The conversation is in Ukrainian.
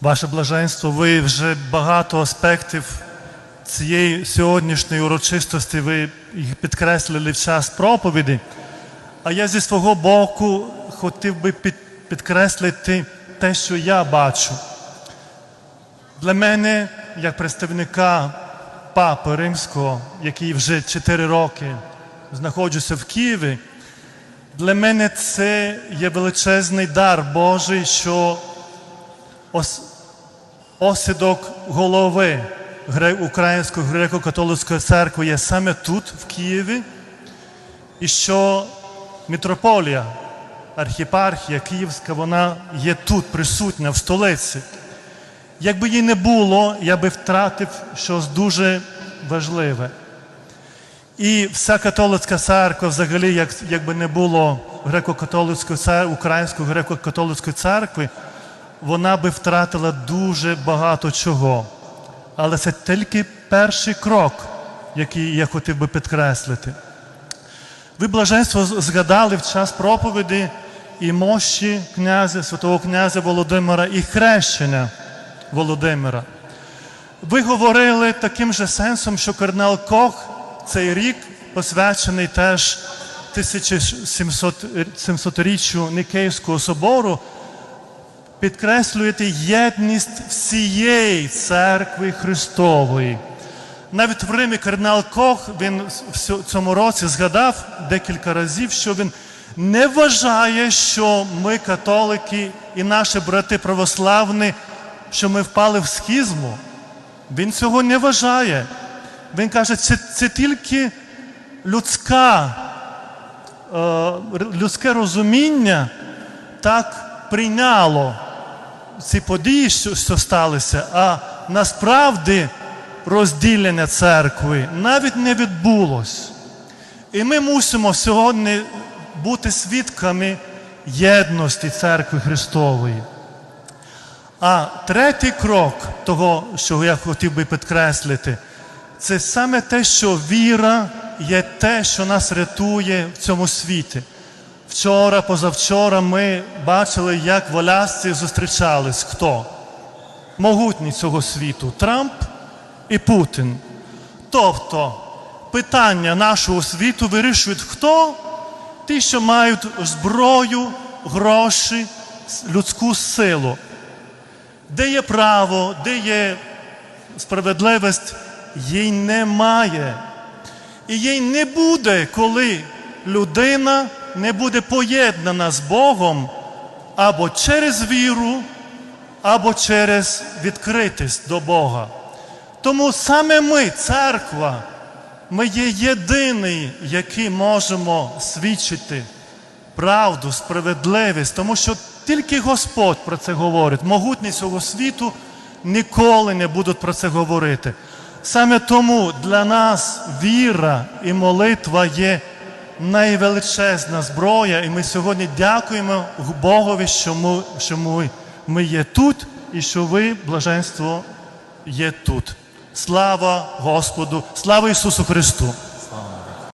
Ваше блаженство, ви вже багато аспектів цієї сьогоднішньої урочистості ви їх підкреслили в час проповіді. А я зі свого боку хотів би під, підкреслити те, що я бачу. Для мене, як представника Папи Римського, який вже 4 роки знаходжуся в Києві, для мене це є величезний дар Божий, що ос, осідок голови Української греко-католицької церкви є саме тут, в Києві, і що митрополія, архіпархія Київська, вона є тут присутня в столиці. Якби її не було, я би втратив щось дуже важливе. І вся католицька церква, взагалі, як, якби не було греко-католицької церкви, української греко-католицької церкви, вона би втратила дуже багато чого. Але це тільки перший крок, який я хотів би підкреслити. Ви блаженство згадали в час проповіді і мощі князя, святого князя Володимира і хрещення Володимира. Ви говорили таким же сенсом, що кардинал Кох цей рік посвячений теж 1700-річчю Никейського собору, підкреслюєте єдність всієї церкви Христової. Навіть в Римі кардинал Кох він в цьому році згадав декілька разів, що він не вважає, що ми, католики і наші брати православні, що ми впали в схизму. Він цього не вважає. Він каже, це, це тільки людська, е, людське розуміння так прийняло ці події, що, сталися, а насправді розділення церкви навіть не відбулось. І ми мусимо сьогодні бути свідками єдності церкви Христової. А третій крок того, що я хотів би підкреслити, це саме те, що віра є те, що нас рятує в цьому світі. Вчора, позавчора ми бачили, як в Алясці зустрічались хто? Могутні цього світу Трамп і Путін. Тобто питання нашого світу вирішують хто? Ті, що мають зброю, гроші, людську силу. Де є право, де є справедливість, їй немає. І їй не буде, коли людина не буде поєднана з Богом або через віру, або через відкритість до Бога. Тому саме ми, церква, ми є єдині, які можемо свідчити правду, справедливість, тому що тільки Господь про це говорить. Могутність цього світу ніколи не будуть про це говорити. Саме тому для нас віра і молитва є найвеличезна зброя, і ми сьогодні дякуємо Богові, що ми, що ми, ми є тут і що ви, блаженство, є тут. Слава Господу, слава Ісусу Христу!